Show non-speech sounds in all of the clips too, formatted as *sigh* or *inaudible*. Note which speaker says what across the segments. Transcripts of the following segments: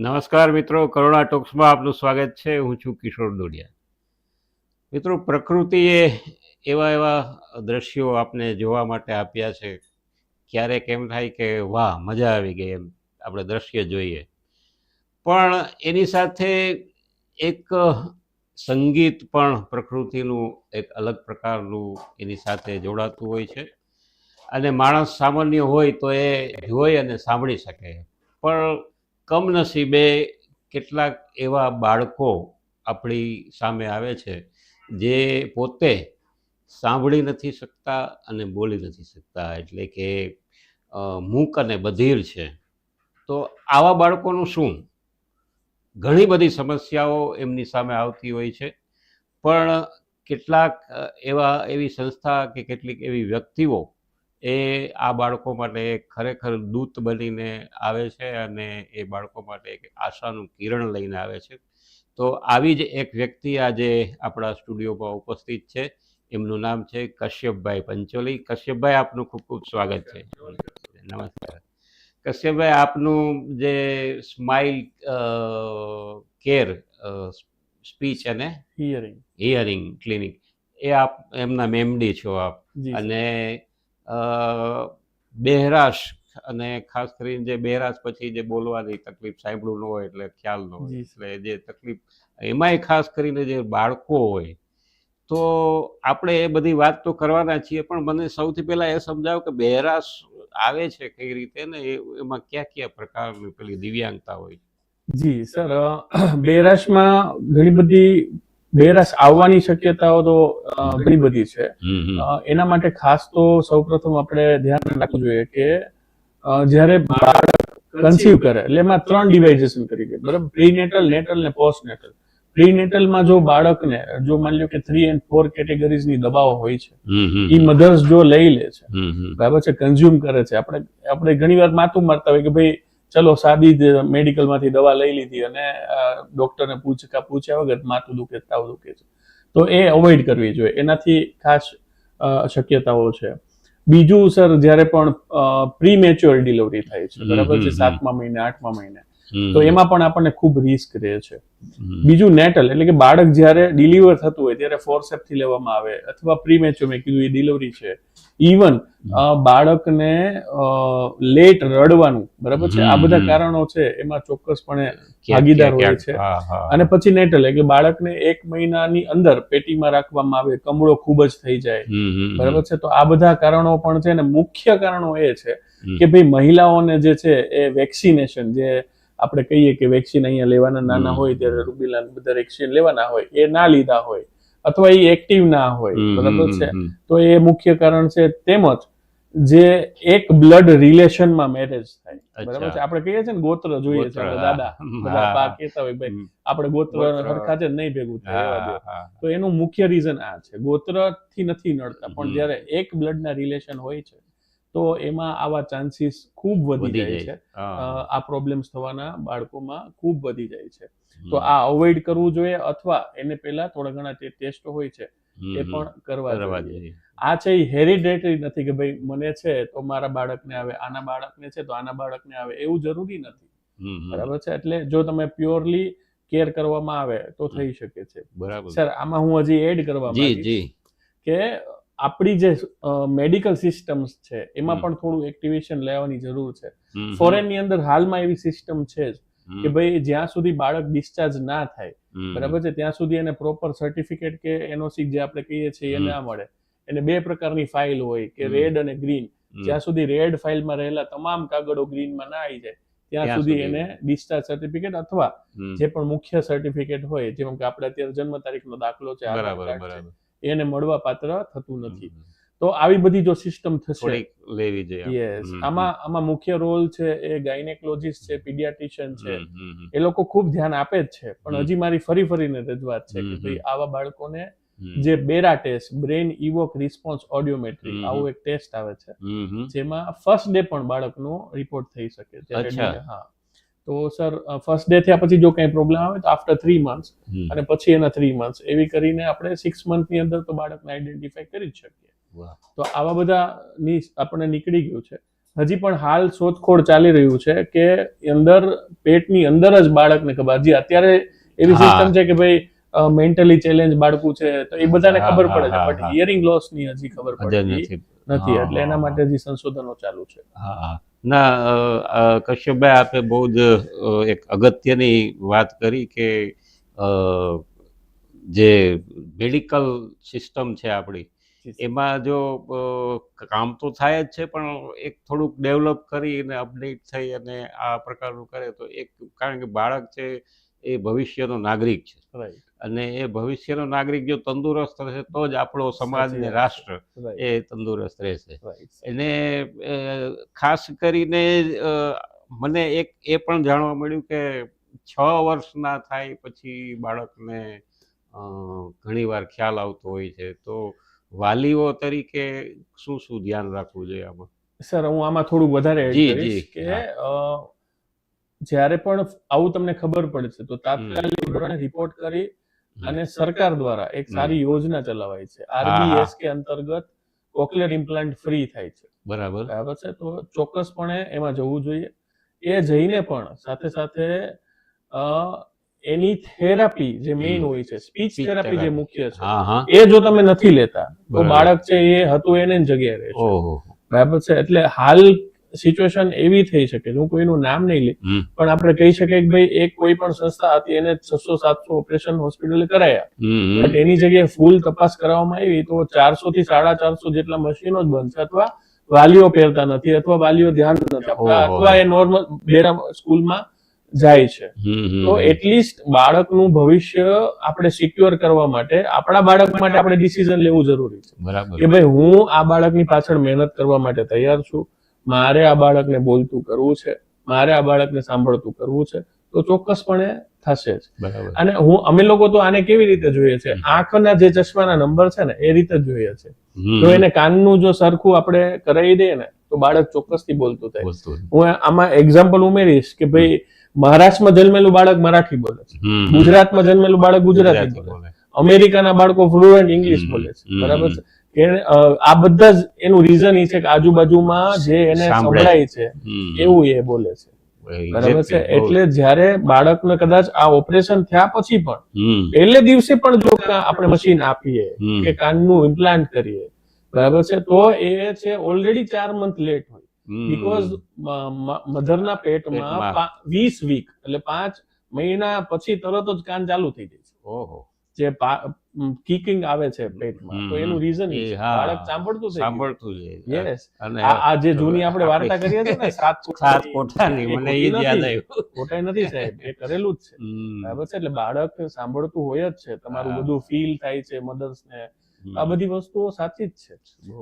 Speaker 1: નમસ્કાર મિત્રો, કરુણા ટોક્સમાં આપનું સ્વાગત છે. હું છું કિશોર દોડિયા. મિત્રો, પ્રકૃતિએ એવા એવા દ્રશ્યો આપને જોવા માટે આપ્યા છે. ક્યારેક એમ થાય કે, વાહ, મજા આવી ગઈ એમ. આપણે દ્રશ્ય જોઈએ. પણ એની સાથે એક સંગીત પણ પ્રકૃતિનું એક અલગ પ્રકારનું એની સાથે જોડાતું હોય છે. અને માણસ સામાન્ય હોય તો એ જોઈ અને સાંભળી શકે. પણ કમનસીબે કેટલાક એવા બાળકો આપણી સામે આવે છે, જે પોતે સાંભળી નથી શકતા અને બોલી નથી શકતા. એટલે કે મૂક અને બધીર છે. તો આવા બાળકોનું શું? ઘણી બધી સમસ્યાઓ એમની સામે આવતી હોય છે. પણ કેટલાક એવા, એવી સંસ્થા કે કેટલીક એવી વ્યક્તિઓ એ આ બાળકો માટે ખરેખર દૂત બનીને આવે છે અને એ બાળકો માટે એક આશાનું કિરણ લઈને આવે છે. તો આવી જ એક વ્યક્તિ આજે આપણા સ્ટુડિયોમાં ઉપસ્થિત છે. એમનું નામ છે કશ્યપભાઈ પંચોલી. કશ્યપભાઈ આપનું ખૂબ ખૂબ સ્વાગત છે. નમસ્કાર. કશ્યપભાઈ આપનું જે સ્માઇલ કેર સ્પીચ અને
Speaker 2: હિયરિંગ.
Speaker 1: Hearing clinic. એ આપ એમના મેમડી છો આપ. અને બહેરાશ અને ખાસ કરીને જે બહેરાશ પછી જે બોલવાની તકલીફ સાંભળવું ન હોય એટલે ખ્યાલ ન હોય. એટલે જે તકલીફ એમાંય ખાસ કરીને જે બાળકો હોય તો આપણે એ બધી વાત તો કરવાના છીએ પણ મને સૌથી પહેલાં એ સમજાવો કે બહેરાશ આવે છે કઈ રીતે ને એમાં કયા કયા પ્રકારની પેલી દિવ્યાંગતા હોય
Speaker 2: જી સર બહેરાશમાં ઘણી બધી બેરાશ આવવાની શક્યતાઓ તો ઘણી બધી છે. એના માટે ખાસ તો સૌપ્રથમ આપણે ધ્યાન રાખવું જોઈએ કે જ્યારે બાળક કન્સીવ કરે એટલે એમાં ત્રણ ડિવાઇઝેશન કરી દે બરાબર? પ્રીનેટલ નેટલ ને પોસ્ટ પોસ્ટનેટલ પ્રીનેટલમાં જો બાળકને જો માની લો કે થ્રી એન્ડ ફોર કેટેગરીઝની દવાઓ હોય છે એ મધર્સ જો લઈ લે છે બરાબર છે? કન્ઝ્યુમ કરે છે. આપણે આપણે ઘણી વાર માથું મારતા હોય કે ભાઈ ચલો સાદી જ મેડિકલમાંથી દવા લઈ લીધી અને ડોક્ટરને પૂછકા પૂછ્યા વગર માથું દુખે તાવ દુખે છે. તો એ અવોઇડ કરવી જોઈએ. એનાથી ખાસ શક્યતાઓ છે. બીજું સર જ્યારે પણ પ્રી મેચ્યોર ડિલિવરી થાય છે બરાબર છે? સાતમા મહિને આઠમા મહિને. તો એમાં પણ આપણને ખૂબ રિસ્ક રહે છે. બીજું નેટલ એટલે કે બાળક જ્યારે ડિલિવર થતું હોય ત્યારે ફોરસેપથી લેવામાં આવે અથવા પ્રીમેચ્યોર મેં કીધું એ ડિલિવરી છે. ઇવન બાળકને લેટ રડવાનું બરાબર છે? આ બધા કારણો છે એમાં ચોક્કસપણે ભાગીદાર હોય છે. અને પછી નેટલ એટલે બાળકને એક મહિનાની અંદર પેટીમાં રાખવામાં આવે કમળો ખૂબ જ થઈ જાય. બરાબર છે? તો આ બધા કારણો પણ છે ને મુખ્ય કારણો એ છે કે ભાઈ મહિલાઓને જે છે એ વેક્સિનેશન જે આપણે કહીએ કે વેક્સિન અહીંયા લેવાના નાના હોય ત્યારે રૂબીલા બધા વેક્સિન લેવાના હોય એ ના લીધા હોય અથવા એ એક્ટિવ ના હોય બરાબર છે? તો એ મુખ્ય કારણ છે તેમજ જે એક બ્લડ રિલેશનમાં મેરેજ થાય બરાબર છે? આપણે કહીએ છીએ ને ગોત્ર જોઈએ છે દાદા બધા કહેતા હોય ભાઈ. આપણે ગોત્ર સરખા છે નહીં ભેગું થાય. તો એનું મુખ્ય રીઝન આ છે. ગોત્રથી નથી નડતા પણ જ્યારે એક બ્લડના રિલેશન હોય છે તો એમાં આવા ચાન્સીસ ખૂબ વધી જાય. છે. આ પ્રોબ્લેમ્સ થવાના બાળકોમાં ખૂબ વધી જાય છે. તો આ અવોઇડ કરવું જોઈએ અથવા એને પહેલા થોડા ઘણા જે ટેસ્ટ હોય છે એ પણ કરવા જોઈએ. આ છે એ હેરિડેટરી નથી કે ભાઈ મને છે તો મારા બાળકને આવે આના બાળકને છે તો આના બાળકને આવે એવું જરૂરી નથી. બરાબર છે? એટલે જો તમે પ્યોરલી કેર કરવામાં આવે તો થઈ શકે છે.
Speaker 1: બરાબર.
Speaker 2: સર આમાં હું હજી એડ કરવા માંગીશ કે આપણી જે મેડિકલ સિસ્ટમ્સ છે એમાં પણ થોડું એક્ટિવેશન લેવાની જરૂર છે. ફોરેનની અંદર હાલમાં એવી સિસ્ટમ છે જ કે ભાઈ જ્યાં સુધી બાળક ડિસ્ચાર્જ ના થાય બરાબર છે ત્યાં સુધી એને પ્રોપર સર્ટિફિકેટ કે એનઓસી જે આપણે કહીએ છીએ એ ના મળે. એને બે પ્રકારની ફાઇલ હોય કે રેડ અને ગ્રીન જ્યાં સુધી રેડ ફાઇલમાં રહેલા તમામ કાગળો ગ્રીનમાં ના આવી જાય ત્યાં સુધી. એને ડિસ્ચાર્જ સર્ટિફિકેટ અથવા જે પણ મુખ્ય સર્ટિફિકેટ હોય જેમ કે આપણે અત્યારે જન્મ તારીખનો દાખલો છે
Speaker 1: બરાબર બરાબર.
Speaker 2: એને મળવા પાત્ર થતું નથી. તો આવી બધી જો સિસ્ટમ થશે
Speaker 1: લેવી જોઈએ
Speaker 2: યસ આમાં આમાં મુખ્ય રોલ છે એ ગાયનેકોલોજીસ્ટ છે પીડિયાટ્રિશિયન છે. એ લોકો ખૂબ ધ્યાન આપે જ છે. પણ હજી મારી ફરી ફરીને રજૂઆત છે કે ભાઈ આવા બાળકોને. જે BERA test brain evoke response audiometry. આવું એક ટેસ્ટ આવે છે. જેમાં ફર્સ્ટ ડે પણ બાળકનો રિપોર્ટ થઈ શકે છે.
Speaker 1: અચ્છા.
Speaker 2: હા. તો સર ફર્સ્ટ ડે થયા પછી જો કંઈ પ્રોબ્લેમ આવે તો આફ્ટર થ્રી મંથ્સ અને પછી એના થ્રી મંથ્સ એવી કરીને આપણે સિક્સ મંથની અંદર તો બાળકને આઈડેન્ટિફાઈ કરી જ શકીએ. તો આવા બધા ની આપણને નીકળી ગયું છે. હજી પણ હાલ શોધખોળ ચાલી રહ્યું છે કે અંદર પેટની અંદર જ બાળકને ખબર. હજી અત્યારે એવી. સિસ્ટમ છે કે ભાઈ મેન્ટલી ચેલેન્જ બાળકું છે તો એ બધાને ખબર પડે છે. બટ હિયરિંગ લોસની હજી ખબર પડતી
Speaker 1: નથી.
Speaker 2: એટલે એના માટે હજી સંશોધનો ચાલુ છે.
Speaker 1: હા. ના કશ્યપભાઈ આપે બહુ જ એક અગત્યની વાત કરી કે જે મેડિકલ સિસ્ટમ છે આપણી એમાં જો કામ તો થાય જ છે પણ એક થોડુંક ડેવલપ કરી અને અપડેટ થઈ અને આ પ્રકારનું કરે તો એક કારણ કે બાળક છે એ ભવિષ્યનો નાગરિક છે. અને એ ભવિષ્યનો નાગરિક જો તંદુરસ્ત રહેશે તો જ આપણો સમાજ ને રાષ્ટ્ર એ તંદુરસ્ત રહેશે. એને ખાસ કરીને મને એક એ પણ જાણવા મળ્યું કે છ વર્ષના થાય પછી બાળકને ઘણીવાર ખ્યાલ આવતો હોય છે. તો વાલીઓ તરીકે શું શું ધ્યાન રાખવું જોઈએ આમાં?
Speaker 2: સર હું આમાં થોડું વધારે કે જ્યારે પણ આવું તમને ખબર પડશે તો તાત્કાલિક ધોરણે રિપોર્ટ કરી અને સરકાર દ્વારા એક સારી યોજના ચલાવાય છે. આરબીએસ કે અંતર્ગત કોક્લિયર ઇમ્પ્લાન્ટ ફ્રી થાય છે.
Speaker 1: બરાબર.
Speaker 2: બરાબર છે? તો ચોક્કસપણે એમાં જવું જોઈએ. એ જઈને પણ સાથે સાથે અ, એની થેરાપી જે મેઇન હોય છે સ્પીચ થેરાપી જે મુખ્ય છે એ જો તમે નથી લેતા તો બાળક છે એ હતું એને જગ્યાએ રહે
Speaker 1: છે.
Speaker 2: બરાબર છે? એટલે હાલ સિચ્યુએશન એવી થઈ શકે હું કોઈનું નામ નહીં લે પણ આપણે કહી શકીએ કે ભાઈ એક કોઈ પણ સંસ્થા હતી એને છસો સાતસો ઓપરેશન હોસ્પિટલે કરાયા. બટ એની જગ્યાએ ફૂલ તપાસ કરવામાં આવી તો ચારસો થી સાડા ચારસો જેટલા મશીનો જ બંધ અથવા વાલીઓ પહેરતા નથી અથવા વાલીઓ ધ્યાન નથી આપતા અથવા એ નોર્મલ બેરા સ્કૂલમાં જાય છે. તો એટલીસ્ટ બાળકનું ભવિષ્ય આપણે સિક્યોર કરવા માટે આપણા બાળક માટે આપણે ડિસિઝન લેવું જરૂરી છે. કે ભાઈ હું આ બાળકની પાછળ મહેનત કરવા માટે તૈયાર છું. મારે આ બાળકને બોલતું કરવું છે મારે આ બાળકને સાંભળતું કરવું છે તો ચોક્કસપણે થશે જ. અને હું અમે લોકો તો આને કેવી રીતે જોઈએ છે? આંખના જે ચશ્માના નંબર છે ને એ રીતે જ જોઈએ છે. તો એને કાનનું જો સરખું આપણે કરાવી દઈએ ને તો બાળક ચોક્કસથી બોલતું થાય. હું આમાં એક્ઝામ્પલ ઉમેરીશ કે ભાઈ મહારાષ્ટ્રમાં જન્મેલું બાળક મરાઠી બોલે છે. ગુજરાતમાં જન્મેલું બાળક ગુજરાતી બોલે. અમેરિકાના બાળકો ફ્લુએન્ટ ઇંગ્લિશ બોલે છે. બરાબર છે? કે આ બધા જ એનું રીઝન એ છે કે આજુબાજુમાં જે એને સંભળાય છે એવું એ બોલે છે. બરાબર છે. એટલે જ્યારે બાળકને કદાચ આ ઓપરેશન થયા પછી પણ એટલે દિવસે પણ જો આપણે મશીન આપીએ. કે કાનનું ઇમ્પ્લાન્ટ કરીએ બરાબર છે? તો એ છે ઓલરેડી ચાર મંથ લેટ હોય. બીકોઝ મધરના પેટમાં વીસ વીક એટલે પાંચ મહિના પછી તરત જ કાન ચાલુ થઈ જાય છે.
Speaker 1: ઓહો.
Speaker 2: જે કિકિંગ આવે છે પેટમાં તો એનું રીઝન
Speaker 1: એ
Speaker 2: બાળક સાંભળતું છે
Speaker 1: સાંભળતું છે.
Speaker 2: યસ
Speaker 1: અને
Speaker 2: આ જે જૂની આપણે વાર્તા કરીએ છીએ ને સાત *laughs*
Speaker 1: સાત કોઠાની. મને એ યાદ આવ્યું.
Speaker 2: કોઠાઈ નથી સાહેબ. એ કરેલું જ છે. *laughs* બરાબર છે? એટલે બાળક સાંભળતું હોય જ છે. તમારું બધું ફીલ થાય છે મધર્સ ને. આ બધી વસ્તુઓ સાચી જ છે.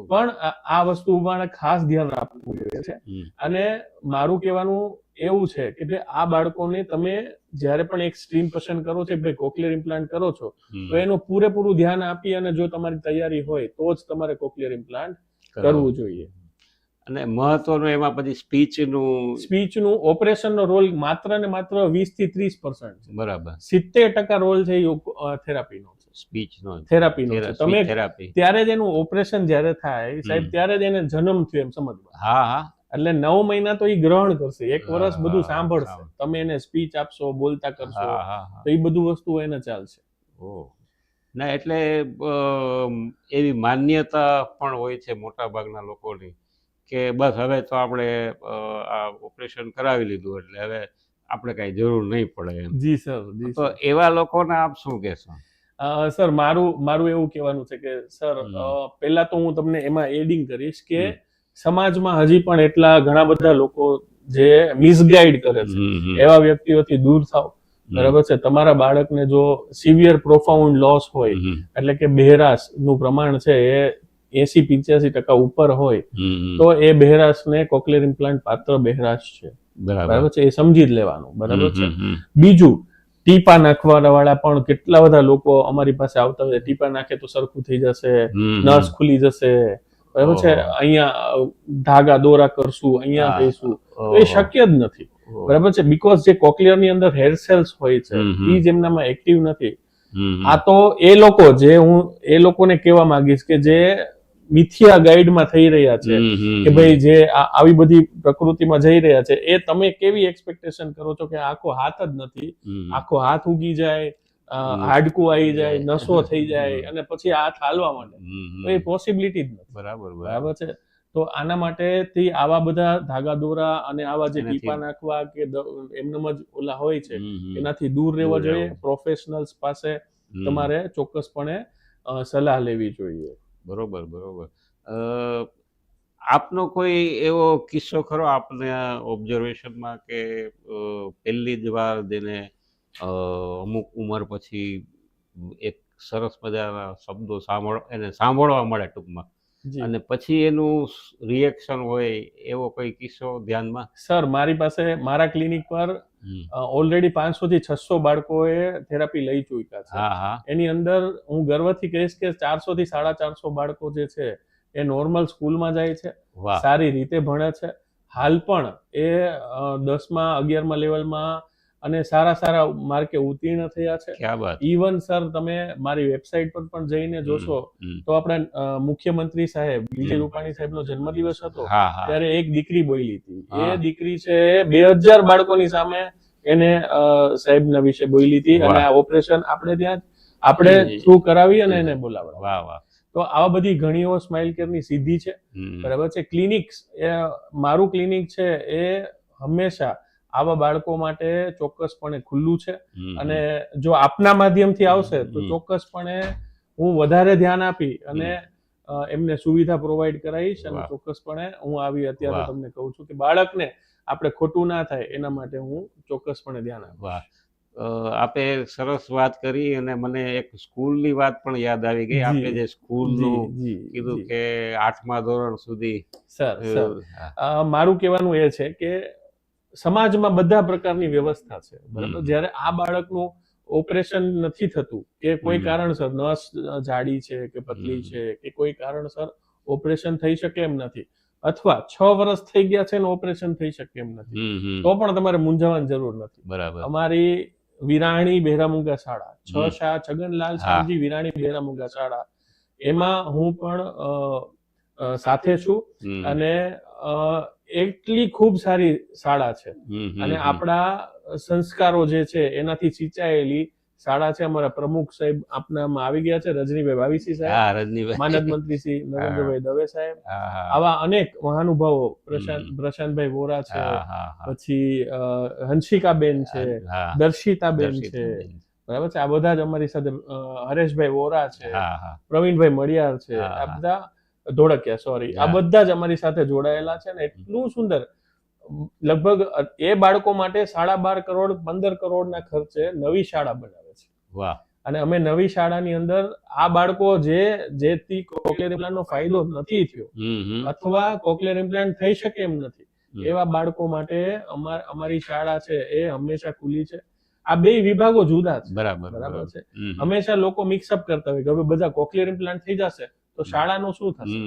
Speaker 2: પણ આ- વસ્તુ ઉપર ખાસ ધ્યાન રાખવું જોઈએ છે. અને મારું કહેવાનું એવું છે કે આ બાળકોને તમે જ્યારે પણ એક સ્ટ્રીમ પસંદ કરો છો ભાઈ કોક્લિયર ઇમ્પ્લાન્ટ કરો છો તો એનું પૂરેપૂરું ધ્યાન આપી અને જો તમારી તૈયારી હોય તો જ તમારે કોક્લિયર ઇમ્પ્લાન્ટ કરવું જોઈએ.
Speaker 1: અને મહત્વનું એમાં પછી સ્પીચનું
Speaker 2: સ્પીચનું ઓપરેશનનો રોલ માત્ર ને માત્ર વીસથી ત્રીસ પર્સન્ટ છે.
Speaker 1: બરાબર.
Speaker 2: સિત્તેર ટકા રોલ છે થેરાપીનો
Speaker 1: સ્પીચનો
Speaker 2: થેરાપીનો તમે
Speaker 1: થેરાપી.
Speaker 2: ત્યારે જ એનું ઓપરેશન જ્યારે થાય સાહેબ ત્યારે જ એને જન્મ થયો એમ સમજવા.
Speaker 1: હા હા.
Speaker 2: એટલે નવ મહિના તો એ ગ્રહણ કરશે. એક વર્ષ બધું સાંભળશે. તમે એને સ્પીચ આપશો બોલતા કરશો તો એ બધું વસ્તુ એને ચાલશે.
Speaker 1: ના એટલે એવી માન્યતા પણ હોય છે મોટા ભાગના લોકોની કે બસ હવે તો આપણે આ ઓપરેશન કરાવી લીધું એટલે હવે આપણે કાંઈ જરૂર નહીં પડે
Speaker 2: જી સર
Speaker 1: તો એવા લોકોને આપ શું કહેશો?
Speaker 2: સર મારું મારું એવું કહેવાનું છે કે સર. પહેલા તો હું તમને એમાં એડિંગ કરીશ કે. સમાજમાં હજી પણ એટલા ઘણા બધા લોકો જે મિસગાઈડ કરે છે. એવા વ્યક્તિઓથી દૂર થાવ બરાબર છે? તમારા બાળકને જો સિવિયર પ્રોફાઉન્ડ લોસ હોય એટલે કે બહેરાશનું પ્રમાણ છે એ એસી પિંચ્યાસી ટકા ઉપર હોય. તો એ બહેરાશને કોકલેર ઇમ્પ્લાન્ટ પાત્ર બહેરાશ છે.
Speaker 1: બરાબર.
Speaker 2: છે? એ સમજી જ લેવાનું. બરાબર છે? બીજું ટીપા નાખવાના વાળા પણ કેટલા બધા લોકો અમારી પાસે આવતા હોય ટીપા નાખે તો સરખું થઈ જશે નસ ખુલી જશે બરાબર છે અહીંયા ધાગા દોરા કરશું અહીંયા. થઈશું તો એ શક્ય જ નથી. બરાબર છે બીકોઝ જે કોકલિયરની અંદર હેર સેલ્સ હોય છે. એ જેમનામાં એક્ટિવ નથી. આ તો એ લોકો જે હું એ લોકોને કહેવા માંગીશ કે જે મિથિયા ગાઈડમાં થઈ રહ્યા છે કે ભાઈ જે આ- આવી બધી પ્રકૃતિમાં જઈ રહ્યા છે એ તમે કેવી એક્સપેક્ટેશન કરો છો કે આખો હાથ જ નથી આખો હાથ ઉગી જાય. હાડકું આવી જાય નસો થઈ જાય અને પછી હાથ હાલવા
Speaker 1: માટે
Speaker 2: તો એ પોસિબિલિટી જ નથી.
Speaker 1: બરાબર બરાબર.
Speaker 2: છે? તો આના માટે થી આવા બધા ધાગા દોરા અને આવા જે ટીપા નાખવા કે એમનેમ જ ઓલા હોય છે. એનાથી દૂર રહેવા જોઈએ. પ્રોફેશનલ્સ પાસે તમારે ચોક્કસપણે સલાહ લેવી જોઈએ.
Speaker 1: બરોબર બરોબર. અ, આપનો કોઈ એવો કિસ્સો ખરો આપને ઓબ્ઝર્વેશનમાં કે પહેલી જ વાર જેને અમુક ઉંમર પછી એક સરસ મજાના શબ્દો સાંભળ એને સાંભળવા મળે ટૂંકમાં. અને પછી એનું રિએક્શન હોય એવો કોઈ કિસ્સો ધ્યાનમાં?
Speaker 2: સર મારી પાસે મારા ક્લિનિક પર ઓલરેડી પાંચસો થી છસો બાળકોએ થેરાપી લઈ ચૂક્યા છે.
Speaker 1: હા હા.
Speaker 2: એની અંદર હું ગર્વથી કહીશ કે ચારસો થી સાડા ચારસો બાળકો જે છે એ નોર્મલ સ્કૂલમાં જાય છે. સારી રીતે ભણે છે. હાલ પણ એ દસમા અગિયારમા લેવલમાં અને સારા સારા માર્કે ઉત્તીર્ણ થયા છે. ઇવન સર તમે મારી વેબસાઇટ પર પણ જઈને જોશો તો આપણા મુખ્યમંત્રી સાહેબ વિજય
Speaker 1: રૂપાણી
Speaker 2: રૂપાણી સાહેબનો જન્મદિવસ હતો. ત્યારે એક દીકરી બોલી હતી. એ દીકરી છે બે હજાર બાળકોની સામે એને સાહેબના વિશે બોલી હતી અને આ ઓપરેશન આપણે ત્યાં આપણે થ્રુ કરાવી અને એને બોલાવવા
Speaker 1: વાહ વાહ.
Speaker 2: તો આવા બધી ઘણીઓ સ્માઇલ કેરની સિદ્ધિ છે. બરાબર છે? ક્લિનિક્સ એ મારું ક્લિનિક છે એ હંમેશા આવા બાળકો માટે ચોક્કસપણે ખુલ્લું છે. અને જો આપના માધ્યમથી આવશે તો ચોક્કસપણે હું વધારે ધ્યાન આપી અને એમને સુવિધા પ્રોવાઈડ કરાવીશ અને ચોક્કસપણે હું આવી અત્યારે. તમને કહું છું કે બાળકને આપણે ખોટું ના થાય એના માટે હું ચોક્કસપણે ધ્યાન આપીશ
Speaker 1: આપે સરસ વાત કરી અને મને એક સ્કૂલની વાત પણ યાદ આવી ગઈ.
Speaker 2: આપણે
Speaker 1: આપે જે સ્કૂલનું કીધું કે આઠમા ધોરણ સુધી.
Speaker 2: સર મારું કહેવાનું એ છે કે સમાજમાં બધા પ્રકારની વ્યવસ્થા છે બરાબર? જ્યારે આ બાળકનું ઓપરેશન નથી થતું કે કોઈ કારણસર નસ જાડી છે કે પતલી છે કે કોઈ કારણસર ઓપરેશન થઈ શકે એમ નથી અથવા છ વર્ષ થઈ ગયા છે ને ઓપરેશન થઈ શકે એમ નથી. તો પણ તમારે મૂંઝાવાની જરૂર નથી.
Speaker 1: બરાબર.
Speaker 2: અમારી વિરાણી બેરામુંગા શાળા છ શાહ છગનલાલ શાહજી વિરાણી બેરામુંગા શાળા એમાં હું પણ સાથે છું અને એટલી ખૂબ સારી શાળા છે. અને આપણા સંસ્કારો જે છે એનાથી સિંચાયેલી શાળા છે. અમારા પ્રમુખ સાહેબ આપનામાં આવી ગયા છે રજનીભાઈ ભાવીસી સાહેબ.
Speaker 1: રજનીભાઈ.
Speaker 2: માનદ મંત્રી શ્રી નરેન્દ્રભાઈ દવે સાહેબ. આવા અનેક મહાનુભાવો પ્રશાંત પ્રશાંતભાઈ વોરા છે પછી હંસિકાબેન છે દર્શિતાબેન છે. બરાબર છે? આ બધા જ અમારી સાથે હરેશભાઈ વોરા છે પ્રવીણભાઈ મડિયાર છે. આ બધા ધોળકિયા સોરી આ બધા જ અમારી સાથે જોડાયેલા છે ને એટલું સુંદર. લગભગ એ બાળકો માટે સાડા બાર કરોડ પંદર કરોડના ખર્ચે નવી શાળા બનાવે છે.
Speaker 1: વાહ.
Speaker 2: અને અમે નવી શાળાની અંદર આ બાળકો જે જેથી કોકલેર ઇમ્પ્લાન્ટ નો ફાયદો નથી થયો અથવા કોકલેર ઇમ્પ્લાન્ટ થઈ શકે એમ નથી. એવા બાળકો માટે અમાર અમારી શાળા છે એ હંમેશા ખુલ્લી છે. આ બે વિભાગો જુદા છે.
Speaker 1: બરાબર
Speaker 2: બરાબર છે.
Speaker 1: હમ,
Speaker 2: હંમેશા લોકો મિક્સઅપ કરતા હોય કે હવે બધા કોકલેર ઇમ્પ્લાન્ટ થઈ જશે. તો શાળાનું શું થશે.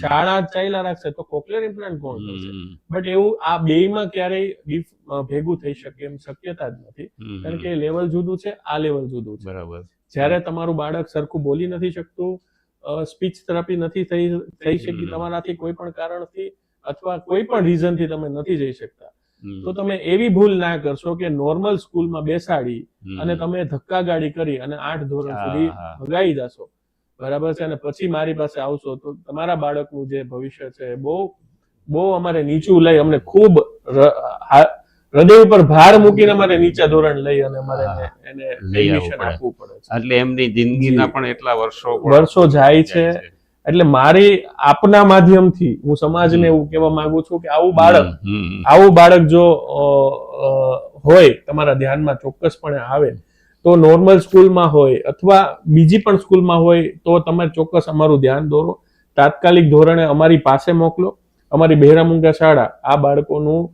Speaker 2: શાળા ચાલ્યા રાખશે તો કોક્લિયર ઇમ્પ્લાન્ટ કોણ
Speaker 1: થશે
Speaker 2: બટ એવું આ બેયમાં ક્યારેય ભેગું થઈ શકે એમ શક્યતા જ નથી. કારણ કે લેવલ જુદું છે આ લેવલ જુદું છે.
Speaker 1: બરાબર.
Speaker 2: જ્યારે તમારું બાળક સરખું બોલી નથી શકતું સ્પીચ થેરાપી નથી થઈ થઈ શકી. તમારાથી કોઈ પણ કારણથી અથવા કોઈ પણ રીઝનથી તમે નથી જઈ શકતા. તો તમે એવી ભૂલ ના કરશો કે નોર્મલ સ્કૂલમાં બેસાડી અને તમે ધક્કા ગાડી કરી અને આઠ ધોરણ સુધી ભગાઈ જશો. બરાબર છે? અને પછી મારી પાસે આવશો તો તમારા બાળકનું જે ભવિષ્ય છે એ બહુ બહુ અમારે નીચું લઈ અમને ખૂબ હૃદય ઉપર ભાર મૂકીને અમારે નીચા ધોરણ લઈ અને અમારે એને- એડમિશન
Speaker 1: પડે.
Speaker 2: આપવું પડે છે.
Speaker 1: એટલે એમની જિંદગીના પણ એટલા વર્ષો
Speaker 2: વર્ષો જાય છે. એટલે મારી આપના માધ્યમથી હું સમાજને. એવું કહેવા માંગુ છું કે આવું બાળક આવું બાળક જો હોય તમારા ધ્યાનમાં ચોક્કસપણે આવે તો નોર્મલ સ્કૂલમાં હોય અથવા બીજી પણ સ્કૂલમાં હોય તો તમે ચોક્કસ અમારું ધ્યાન દોરો. તાત્કાલિક ધોરણે અમારી પાસે મોકલો. અમારી બહેરામુંગા શાળા આ બાળકોનું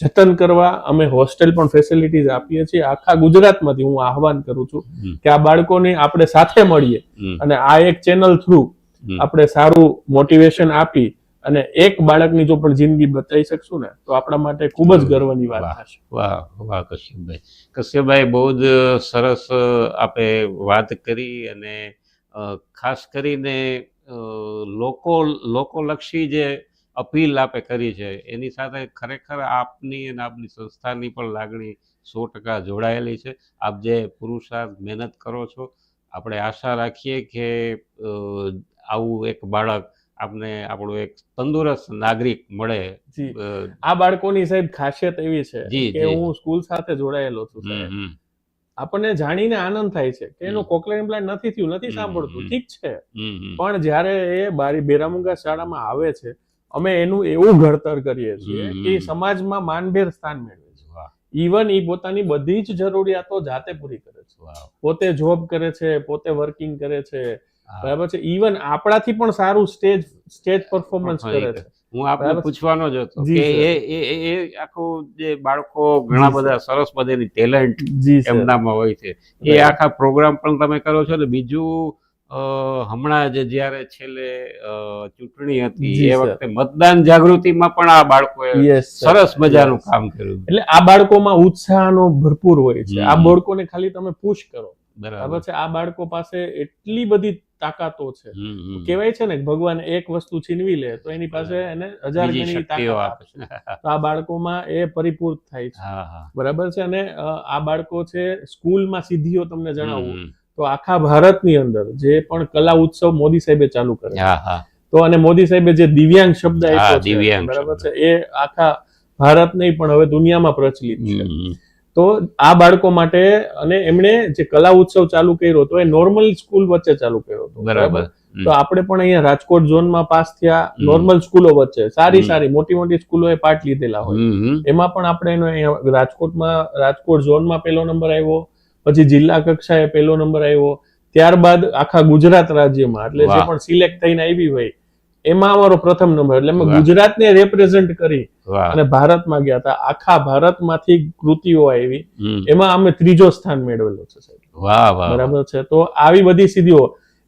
Speaker 2: જતન કરવા અમે હોસ્ટેલ પણ ફેસિલિટીઝ આપીએ છીએ. આખા ગુજરાતમાંથી હું આહવાન કરું છું કે આ બાળકોને આપણે સાથે મળીએ અને આ એક ચેનલ થ્રુ આપણે સારું મોટિવેશન આપી અને એક બાળકની જો પણ જિંદગી બચાવી શકશું ને તો આપણા માટે ખૂબ જ ગર્વની વાત. થશે
Speaker 1: વાહ વાહ કશ્યપભાઈ કશ્યપભાઈ બહુ જ સરસ આપે વાત કરી અને ખાસ કરીને લોકો લોકોલક્ષી જે અપીલ આપે કરી છે એની સાથે ખરેખર આપની અને આપની સંસ્થાની પણ લાગણી સો ટકા જોડાયેલી છે આપ જે પુરુષાર્થ મહેનત કરો છો આપણે આશા રાખીએ કે આવું એક બાળક આપને આપણો એક તંદુરસ્ત નાગરિક મળે
Speaker 2: આ બાળકોની સાહેબ ખાસિયત એવી છે કે હું સ્કૂલ સાથે જોડાયેલો છું આપણને જાણીને આનંદ થાય છે કે એનું કોકલેર ઇમ્પ્લાન્ટ નથી થયું નથી સાંભળતું ઠીક છે. પણ જ્યારે એ બારી બેરામુંગા શાળામાં આવે છે અમે એનું એવું ઘડતર કરીએ છીએ કે. સમાજમાં માનભેર સ્થાન મેળવે છે. ઇવન એ પોતાની બધી જ જરૂરિયાતો જાતે પૂરી કરે છે. પોતે જોબ કરે છે પોતે વર્કિંગ કરે છે. બરાબર છે? ઇવન આપણાથી પણ સારું સ્ટેજ સ્ટેજ પરફોર્મન્સ કરે છે.
Speaker 1: હું આપને પૂછવાનો જ હતો કે એ એ એ- આખું જે બાળકો ઘણા બધા સરસ મજાની ટેલેન્ટ એમનામાં હોય છે. એ આખા પ્રોગ્રામ પણ તમે કરો છો ને બીજું હમણાં જે જ્યારે છેલ્લે ચૂંટણી હતી એ વખતે મતદાન જાગૃતિમાં પણ આ બાળકોએ સરસ મજાનું કામ કર્યું.
Speaker 2: એટલે આ બાળકોમાં ઉત્સાહનો ભરપૂર હોય છે. આ બાળકોને ખાલી તમે પુશ કરો.
Speaker 1: બરાબર
Speaker 2: છે? આ બાળકો પાસે એટલી બધી તાકાતો છે. કહેવાય છે ને ભગવાન એક વસ્તુ છીનવી લે તો એની પાસે એને હજાર ગણી તાકાત
Speaker 1: આપે.
Speaker 2: આપે
Speaker 1: છે.
Speaker 2: તો આ બાળકોમાં એ પરિપૂર્ણ થાય છે. બરાબર છે? અને આ બાળકો છે સ્કૂલમાં સિદ્ધિઓ તમને જણાવું. તો આખા ભારતની અંદર જે પણ કલા ઉત્સવ મોદી સાહેબે ચાલુ કરે તો અને મોદી સાહેબે જે દિવ્યાંગ શબ્દ આપ્યો છે બરાબર છે? એ આખા ભારત નહીં પણ હવે દુનિયામાં પ્રચલિત છે. તો આ બાળકો માટે અને એમણે જે કલા ઉત્સવ ચાલુ કર્યો હતો એ નોર્મલ સ્કૂલ વચ્ચે ચાલુ કર્યો હતો.
Speaker 1: બરાબર.
Speaker 2: તો આપણે પણ અહીંયા રાજકોટ ઝોનમાં પાસ થયા નોર્મલ સ્કૂલો વચ્ચે. સારી સારી મોટી મોટી સ્કૂલોએ પાર્ટ લીધેલા હોય. એમાં પણ આપણે એનો અહીંયા રાજકોટમાં રાજકોટ ઝોનમાં પહેલો નંબર આવ્યો પછી જિલ્લા કક્ષાએ પહેલો નંબર આવ્યો ત્યારબાદ આખા ગુજરાત રાજ્યમાં એટલે જે પણ સિલેક્ટ થઈને આવી હોય એમાં અમારો પ્રથમ નંબર. એટલે અમે ગુજરાતને રેપ્રેઝન્ટ કરી અને ભારતમાં ગયા હતા. આખા ભારતમાંથી કૃતિઓ આવી. એમાં અમે ત્રીજો સ્થાન મેળવેલો છે સાહેબ.
Speaker 1: વાહ વાહ
Speaker 2: બરાબર છે. તો આવી બધી સિદ્ધિઓ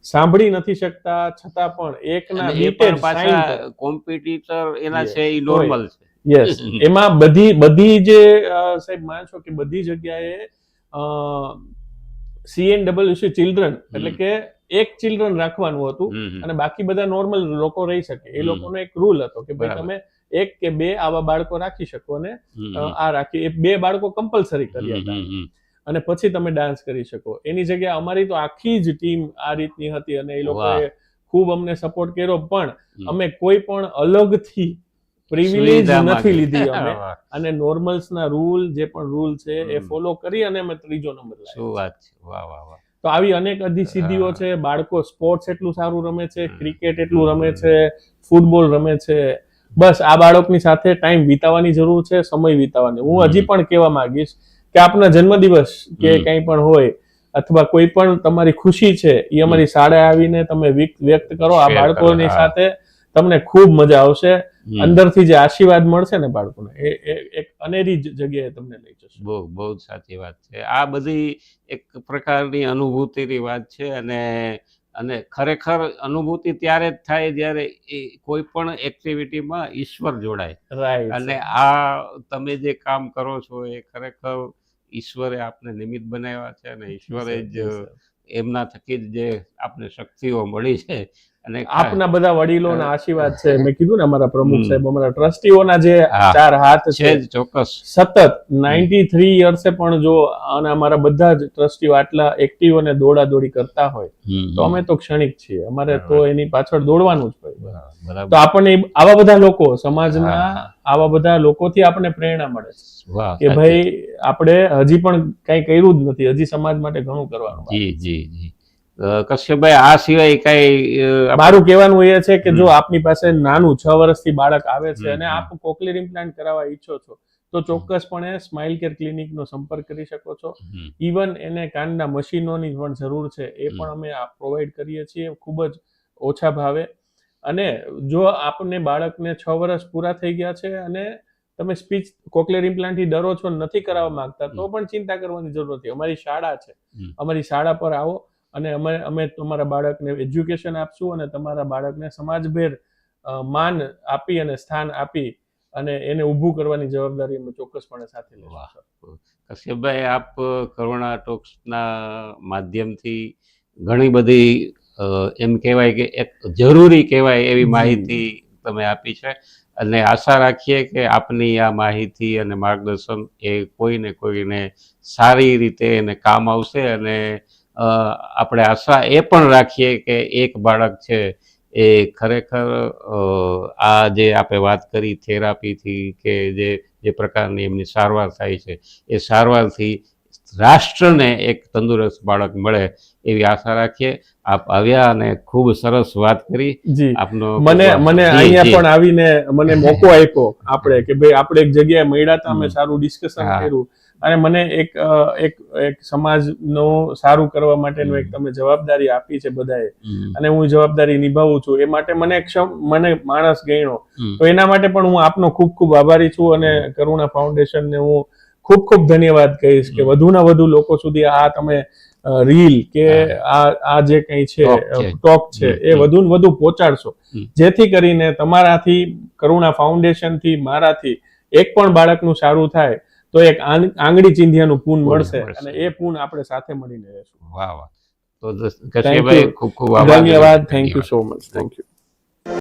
Speaker 2: સાંભળી નથી શકતા છતાં પણ એકના પર.
Speaker 1: પાછા કોમ્પિટિટર એના છે એ નોર્મલ છે.
Speaker 2: યસ *laughs* એમાં બધી બધી જે સાહેબ માનશો કે બધી જગ્યાએ સીએનડબલ્યુસી ચિલ્ડ્રન એટલે કે એક ચિલ્ડ્રન રાખવાનું હતું. અને બાકી બધા નોર્મલ લોકો રહી શકે. એ લોકોનો એક રૂલ હતો કે ભાઈ તમે એક કે બે આવા બાળકો રાખી શકો અને આ રાખી બે બાળકો કમ્પલસરી કર્યા હતા. અને પછી તમે ડાન્સ કરી શકો. એની જગ્યાએ અમારી તો આખી જ ટીમ આ રીતની હતી અને એ લોકોએ ખૂબ અમને સપોર્ટ કર્યો પણ અમે કોઈ પણ અલગથી પ્રિવિલેજ નથી લીધી અમે. અને નોર્મલ્સ ના રૂલ જે પણ રૂલ છે એ ફોલો કરી અને અમે ત્રીજો નંબર
Speaker 1: શું વાત છે. વાહ વાહ વાહ.
Speaker 2: તો આવી અનેક અધી સિદ્ધિઓ છે. બાળકો સ્પોર્ટ્સ એટલું સારું રમે છે ક્રિકેટ એટલું રમે છે ફૂટબોલ રમે છે બસ આ બાળકની સાથે ટાઈમ વિતાવવાની જરૂર છે સમય વિતાવવાની. હું હજી પણ કહેવા માંગીશ કે આપના જન્મદિવસ કે. કંઈ પણ હોય અથવા કોઈ પણ તમારી ખુશી છે એ અમારી શાળે આવીને તમે વ્યક્ત કરો. આ બાળકોની સાથે તમને ખૂબ મજા આવશે. અંદરથી જે આશીર્વાદ મળશે ને બાળકોને એ એ- એક અનેરી જગ્યાએ તમને લઈ જશે.
Speaker 1: બહુ બહુ જ સાચી વાત છે. આ બધી એક પ્રકારની અનુભૂતિની વાત છે અને અને ખરેખર અનુભૂતિ ત્યારે જ થાય જ્યારે કોઈ પણ એક્ટિવિટીમાં ઈશ્વર જોડાય. અને આ તમે જે કામ કરો છો એ ખરેખર ઈશ્વરે આપને નિમિત્ત બનાવ્યા છે અને ઈશ્વરે જ એમના થકી જ જે આપને શક્તિઓ મળી છે અને
Speaker 2: આપના બધા વડીલોના. આશીર્વાદ છે. મેં કીધું ને અમારા પ્રમુખ સાહેબ અમારા ટ્રસ્ટીઓના જે ચાર હાથ
Speaker 1: છે. ચોક્કસ.
Speaker 2: સતત નાઇન્ટી થ્રી યર્સે પણ જો અને અમારા બધા જ ટ્રસ્ટીઓ આટલા એક્ટિવ અને દોડા દોડી કરતા હોય તો અમે તો ક્ષણિક છીએ. અમારે તો એની પાછળ દોડવાનું જ હોય.
Speaker 1: બરાબર
Speaker 2: તો આપણને આવા બધા લોકો સમાજના આવા બધા લોકોથી આપણને પ્રેરણા મળે છે. કે ભાઈ આપણે હજી પણ કઈ કર્યું જ નથી. હજી સમાજ માટે ઘણું કરવાનું
Speaker 1: જી જી જી. કશ્યપભાઈ આ સિવાય કઈ
Speaker 2: મારું કહેવાનું એ છે કે જો આપની પાસે નાનું છ વર્ષથી બાળક આવે છે અને આપ કોકલિયર ઇમ્પ્લાન્ટ કરાવવા ઈચ્છો છો તો ચોક્કસપણે સ્માઇલ કેર ક્લિનિકનો સંપર્ક કરી શકો છો. ઇવન એને કાનના મશીનોની પણ જરૂર છે એ પણ અમે પ્રોવાઈડ કરીએ છીએ ખૂબ જ ઓછા ભાવે. અને જો આપને બાળકને છ વર્ષ પૂરા થઈ ગયા છે અને તમે સ્પીચ કોકલેર ઇમ્પ્લાન્ટથી ડરો છો નથી કરાવવા માંગતા તો પણ ચિંતા કરવાની જરૂર નથી. અમારી શાળા છે. અમારી શાળા પર આવો. અને અમે અમે તમારા બાળકને એજ્યુકેશન આપશું અને તમારા બાળકને સમાજભેર માન આપી અને સ્થાન આપી અને એને ઊભું કરવાની જવાબદારી અમે ચોક્કસપણે સાથે
Speaker 1: વાહ. કશ્યપભાઈ આપ કરુણા ટોક્સના માધ્યમથી ઘણી બધી એમ કહેવાય કે એક જરૂરી કહેવાય એવી માહિતી તમે આપી છે અને આશા રાખીએ કે આપની આ માહિતી અને માર્ગદર્શન એ કોઈને કોઈને સારી રીતે એને કામ આવશે અને આપણે આશા એ પણ રાખીએ કે એક બાળક છે એ ખરેખર આ જે આપણે વાત કરી થેરાપીથી કે જે જે પ્રકારની એમની સારવાર થાય છે, એ સારવારથી રાષ્ટ્રને એક તંદુરસ્ત બાળક મળે એવી આશા રાખીએ. આપ આવ્યા અને ખૂબ સરસ વાત કરી. આપનો
Speaker 2: મને મને અહીંયા પણ આવીને મને મોકો આપ્યો આપણે કે ભાઈ આપણે એક જગ્યાએ મળ્યા હતા અમે સારું ડિસ્કશન કર્યું. અને મને એક એક એક સમાજનું સારું કરવા માટેનું એક તમે જવાબદારી આપી છે બધાએ. અને હું જવાબદારી નિભાવું છું. એ માટે મને ક્ષમ મને માણસ ગણ્યો. તો એના માટે પણ હું આપનો ખૂબ ખૂબ આભારી છું અને કરુણા ફાઉન્ડેશનને હું ખૂબ ખૂબ ધન્યવાદ કહીશ કે
Speaker 1: વધુ
Speaker 2: વધુના વધુ લોકો સુધી આ તમે રીલ કે આ આ જે કંઈ છે. ટોક છે. એ વધુ ને વધુ પહોંચાડશો. જેથી કરીને તમારાથી કરુણા ફાઉન્ડેશનથી મારાથી એક પણ બાળકનું સારું થાય તો એક આંગળી ચિંધ્યાનું પૂન
Speaker 1: પૂન
Speaker 2: મળશે. અને એ પૂન આપણે સાથે મળીને રહેશું.
Speaker 1: વાહ વાહ. તો કશ્યપભાઈ ખૂબ ખૂબ આભાર.
Speaker 2: ધન્યવાદ. Thank you so much thank you